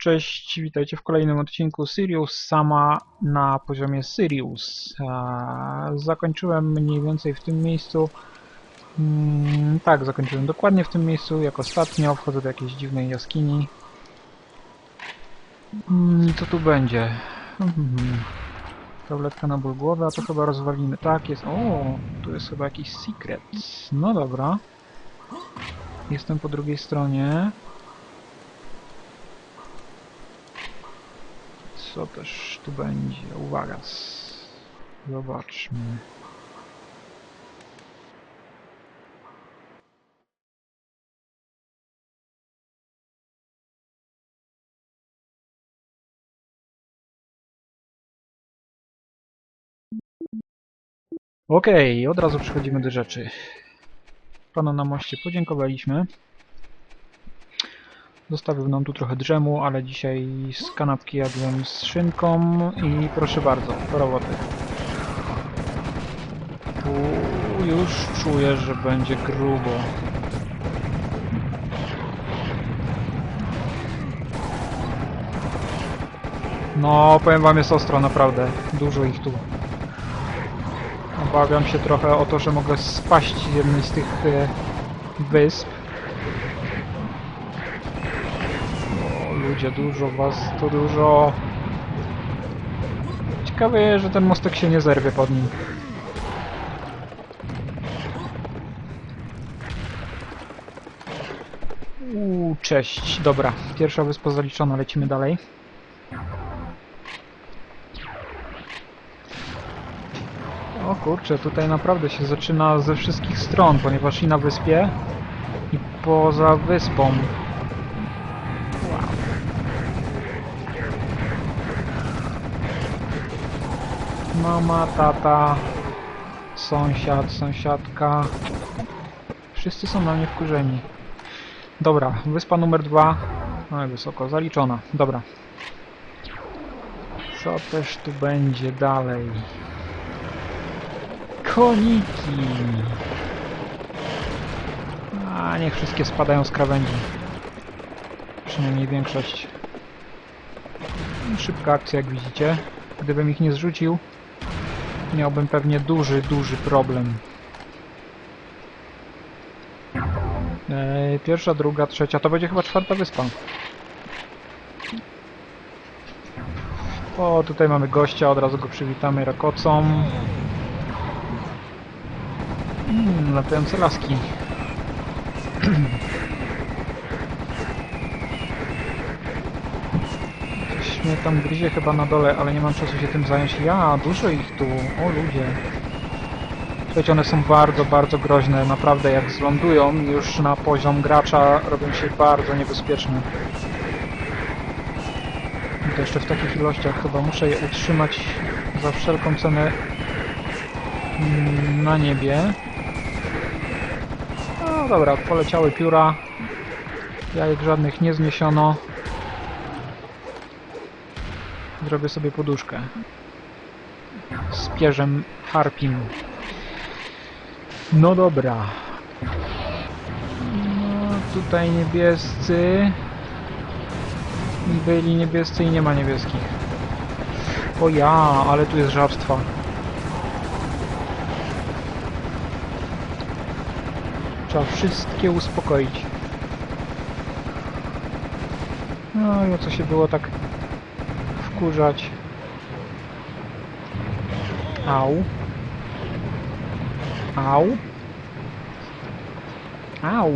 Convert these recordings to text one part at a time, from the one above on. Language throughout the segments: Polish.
cześć, witajcie w kolejnym odcinku Sirius sama na poziomie Sirius. Zakończyłem mniej więcej w tym miejscu. Mm, tak, zakończyłem dokładnie w tym miejscu, jak ostatnio. Wchodzę do jakiejś dziwnej jaskini. Mm, Co tu będzie? Mhm. Tabletka na ból głowy, a to chyba rozwalimy. Tak, jest. O, tu jest chyba jakiś secret. No dobra. Jestem po drugiej stronie. Co też tu będzie? Uwaga. Zobaczmy. Okej, od razu przechodzimy do rzeczy. Panu na moście podziękowaliśmy. Zostawił nam tu trochę drzemu, ale dzisiaj z kanapki jadłem z szynką i proszę bardzo, do roboty. Tu już czuję, że będzie grubo. No, powiem wam, jest ostro, naprawdę. Dużo ich tu. Obawiam się trochę o to, że mogę spaść z jednej z tych e, wysp. O, ludzie, dużo was, to dużo. Ciekawe, że ten mostek się nie zerwie pod nim. Uuu, cześć. Dobra, pierwsza wyspa zaliczona, lecimy dalej. O kurczę, tutaj naprawdę się zaczyna ze wszystkich stron, ponieważ i na wyspie, i poza wyspą. Mama, tata, sąsiad, sąsiadka. Wszyscy są na mnie wkurzeni. Dobra, wyspa numer dwa. No wysoko, zaliczona. Dobra. Co też tu będzie dalej? Koniki! A niech wszystkie spadają z krawędzi. Przynajmniej większość. Szybka akcja, jak widzicie. Gdybym ich nie zrzucił, miałbym pewnie duży, duży problem. Eee, pierwsza, druga, trzecia, to będzie chyba czwarta wyspa. O, tutaj mamy gościa, od razu go przywitamy rakocą. Mm, latające laski. Coś mnie tam gryzie chyba na dole, ale nie mam czasu się tym zająć. Ja, dużo ich tu. O ludzie. Słuchajcie, one są bardzo, bardzo groźne. Naprawdę, jak zlądują już na poziom gracza, robią się bardzo niebezpieczne. I to jeszcze w takich ilościach chyba muszę je utrzymać za wszelką cenę mm, na niebie. No dobra, poleciały pióra. Jajek żadnych nie zniesiono. Zrobię sobie poduszkę. Z pierzem harpim. No dobra. No tutaj niebiescy. Byli niebiescy i nie ma niebieskich. O ja, ale tu jest żabstwa. Trzeba wszystkie uspokoić. No i o co się było tak wkurzać. Au. Au. Au.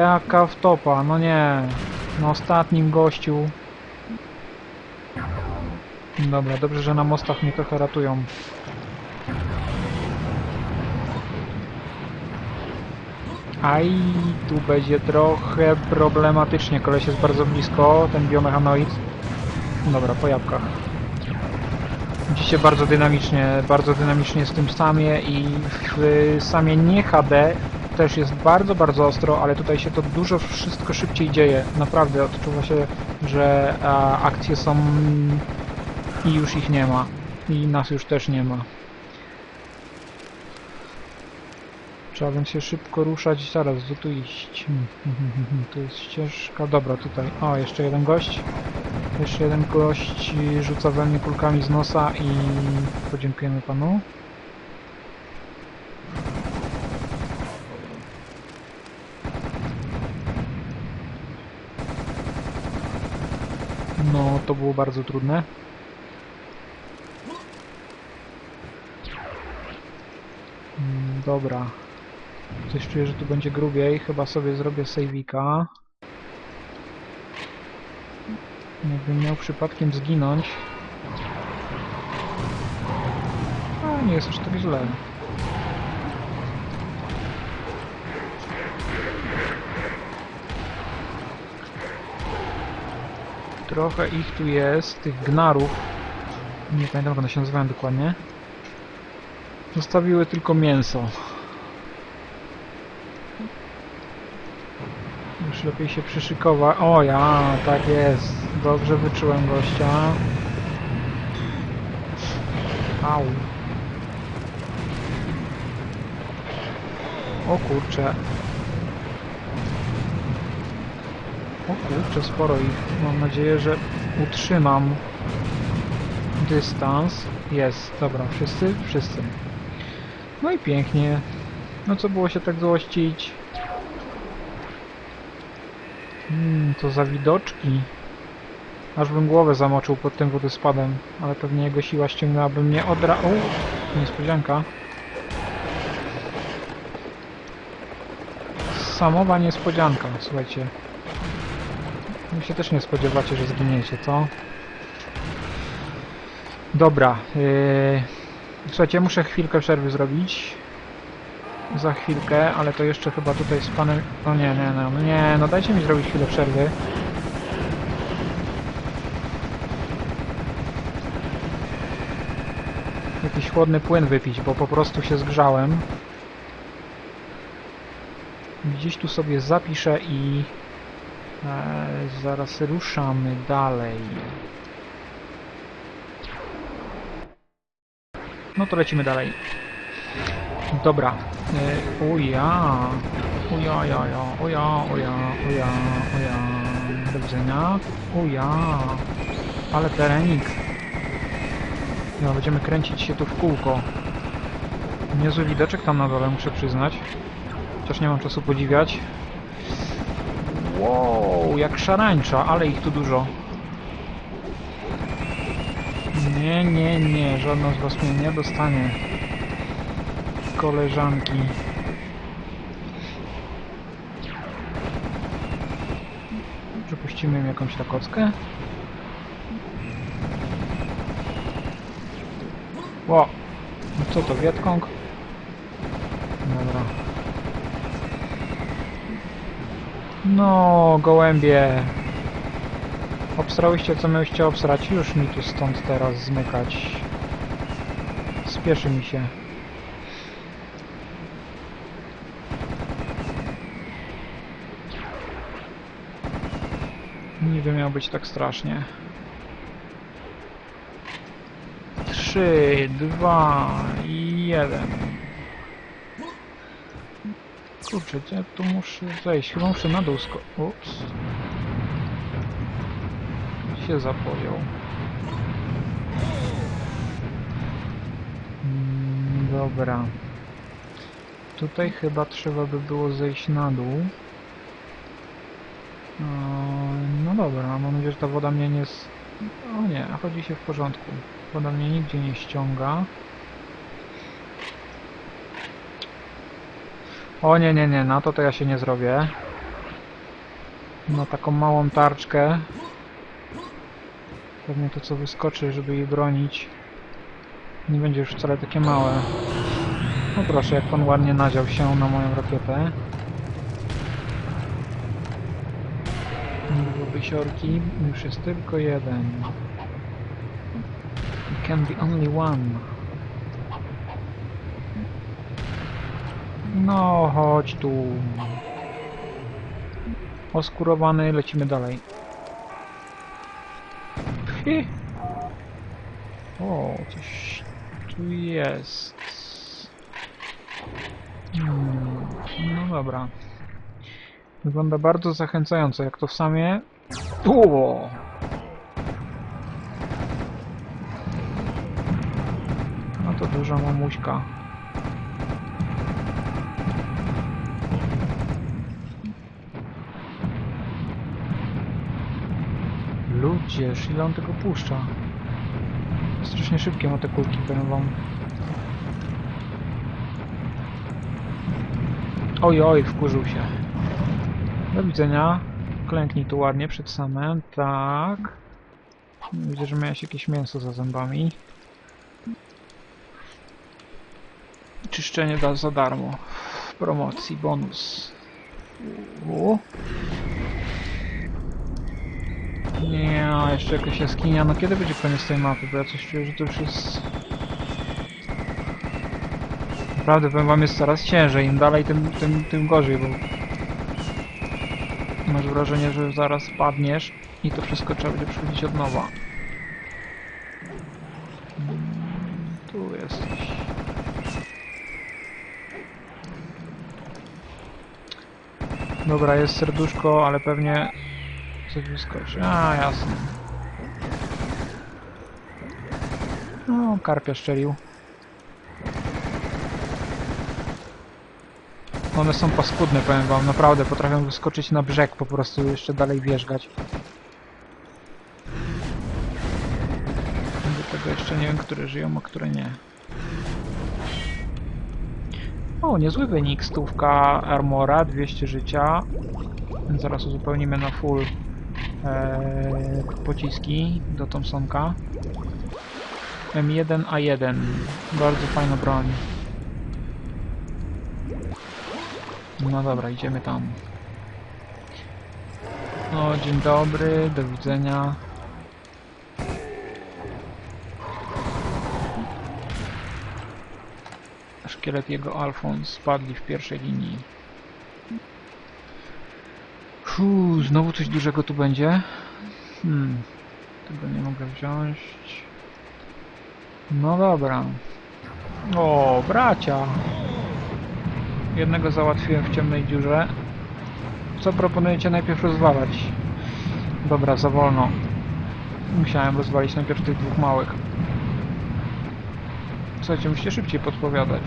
Jaka wtopa, no nie. Na ostatnim gościu. Dobra, dobrze, że na mostach mnie trochę ratują. Aj, tu będzie trochę problematycznie. Koleś jest bardzo blisko, ten biomechanoid. Dobra, po jabłkach. Widzicie bardzo dynamicznie, bardzo dynamicznie z tym samie i w samie nie HD też jest bardzo, bardzo ostro, ale tutaj się to dużo wszystko szybciej dzieje. Naprawdę odczuwa się, że a, akcje są i już ich nie ma. I nas już też nie ma. Trzeba więc się szybko ruszać. Zaraz, gdzie tu iść? Tu jest ścieżka. Dobra, tutaj. O, jeszcze jeden gość. Jeszcze jeden gość rzuca we mnie kulkami z nosa i podziękujemy panu. No, to było bardzo trudne. Mm, Dobra. Coś czuję, że tu będzie grubiej. Chyba sobie zrobię sejwika. Jakbym miał przypadkiem zginąć. A, nie jest aż tak źle. Trochę ich tu jest, tych gnarów. Nie pamiętam jak one się nazywają dokładnie. Zostawiły tylko mięso. Już lepiej się przyszykować. O ja, tak jest. Dobrze wyczułem gościa. Au. O kurcze. O kurcze, sporo ich. Mam nadzieję, że utrzymam dystans. Jest, dobra, wszyscy? Wszyscy. No i pięknie. No co było się tak złościć? Hmm, to za widoczki. Aż bym głowę zamoczył pod tym wodospadem, ale pewnie jego siła ściągnęłaby mnie od ra... O, niespodzianka. Samowa niespodzianka, słuchajcie. Wy się też nie spodziewacie, że zginiecie, co? Dobra. Yy... Słuchajcie, muszę chwilkę przerwy zrobić. Za chwilkę, ale to jeszcze chyba tutaj z panem... No nie, nie, no, no nie, no dajcie mi zrobić chwilę przerwy. Jakiś chłodny płyn wypić, bo po prostu się zgrzałem. Gdzieś tu sobie zapiszę i... E, zaraz ruszamy dalej. No to lecimy dalej. Dobra. E, uja. Uja, ja, ja. Uja, uja, uja, uja. Do widzenia. Uja. Ale terenik. No, będziemy kręcić się tu w kółko. Niezły widoczek tam na dole, muszę przyznać. Chociaż nie mam czasu podziwiać. Wow, jak szarańcza, ale ich tu dużo. Nie, nie, nie, żadna z was mnie nie dostanie. Koleżanki. Przepuścimy im jakąś takockę. Ło! No co to, Wietkong? Dobra. No, gołębie. Obsrałyście co mieliście obsrać? Już mi tu stąd teraz zmykać. Spieszy mi się. Niby miał być tak strasznie. Trzy, dwa, jeden. Kurczę, gdzie tu muszę zejść? Chyba muszę na dół sko... Ups. Się zapojął. Mm, Dobra. Tutaj chyba trzeba by było zejść na dół. Eee, No dobra, mam nadzieję, że ta woda mnie nie... O nie, chodzi się w porządku. Mnie nigdzie nie ściąga. O nie, nie, nie, na to to ja się nie zrobię. No taką małą tarczkę. Pewnie to co wyskoczy, żeby jej bronić. Nie będzie już wcale takie małe. No proszę, jak pan ładnie nadział się na moją rakietę. Było wysiorki, już jest tylko jeden. Can be only one. No, chodź tu. Oskurowany, lecimy dalej. Hi. O, coś tu jest. Hmm. No dobra. Wygląda bardzo zachęcająco, jak to w samie... O! Duża mamuśka. Ludzie, ile on tego puszcza? Strasznie szybkie ma te kulki, powiem wam. Oj, oj, wkurzył się. Do widzenia. Klęknij tu ładnie przed samym. Tak. Widzę, że miałeś jakieś mięso za zębami. Czyszczenie da za darmo. W promocji, bonus. U. Nie, jeszcze jakaś jaskinia. No kiedy będzie koniec tej mapy? Bo ja coś czuję, że to już jest... Naprawdę, powiem wam, jest coraz ciężej. Im dalej, tym, tym, tym gorzej, bo... Masz wrażenie, że zaraz padniesz i to wszystko trzeba będzie przychodzić od nowa. Dobra, jest serduszko, ale pewnie coś wyskoczy. A, jasne. No, karpia szczelił. One są paskudne, powiem wam, naprawdę potrafią wyskoczyć na brzeg, po prostu jeszcze dalej wierzgać. Do tego jeszcze nie wiem, które żyją, a które nie. O, niezły wynik, stówka armora, 200 życia. Zaraz uzupełnimy na full e, pociski do Thompsonka. M1A1, bardzo fajna broń. No dobra, idziemy tam. O, dzień dobry, do widzenia. Szkielet jego Alfons spadli w pierwszej linii. Fuu, znowu coś dużego tu będzie. Hmm, tego nie mogę wziąć. No dobra. O, bracia! Jednego załatwiłem w ciemnej dziurze. Co proponujecie najpierw rozwalać? Dobra, za wolno. Musiałem rozwalić najpierw tych dwóch małych. Słuchajcie, musicie szybciej podpowiadać.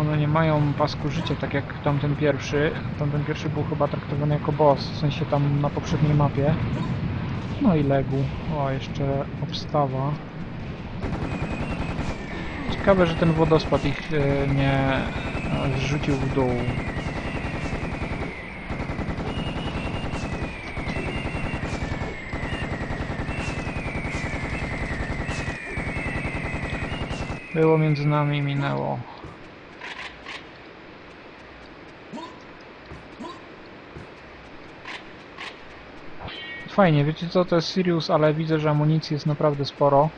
One nie mają pasku życia, tak jak tamten pierwszy. Tamten pierwszy był chyba traktowany jako boss, w sensie tam na poprzedniej mapie. No i legł. O, jeszcze obstawa. Ciekawe, że ten wodospad ich e, nie e, zrzucił w dół. Było między nami minęło. Fajnie, wiecie co, to jest Sirius, ale widzę, że amunicji jest naprawdę sporo.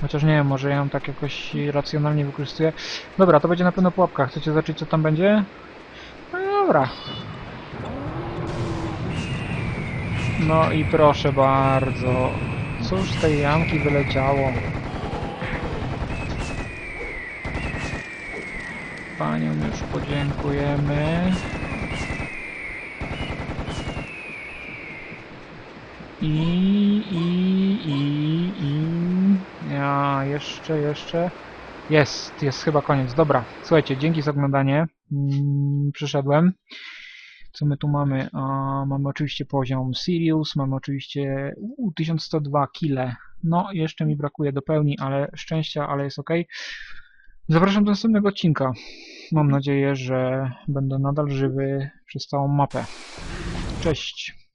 Chociaż nie wiem, może ja ją tak jakoś racjonalnie wykorzystuję. Dobra, to będzie na pewno pułapka. Chcecie zobaczyć co tam będzie? No dobra. No i proszę bardzo. Cóż z tej jamki wyleciało? Paniom już podziękujemy. I, i, i, i... Ja, jeszcze, jeszcze... Jest, jest chyba koniec. Dobra, słuchajcie, dzięki za oglądanie. Mm, przyszedłem. Co my tu mamy? A, mamy oczywiście poziom Sirius, mamy oczywiście u, 1102 kile. No, jeszcze mi brakuje do pełni, ale szczęścia, ale jest ok. Zapraszam do następnego odcinka. Mam nadzieję, że będę nadal żywy przez całą mapę. Cześć!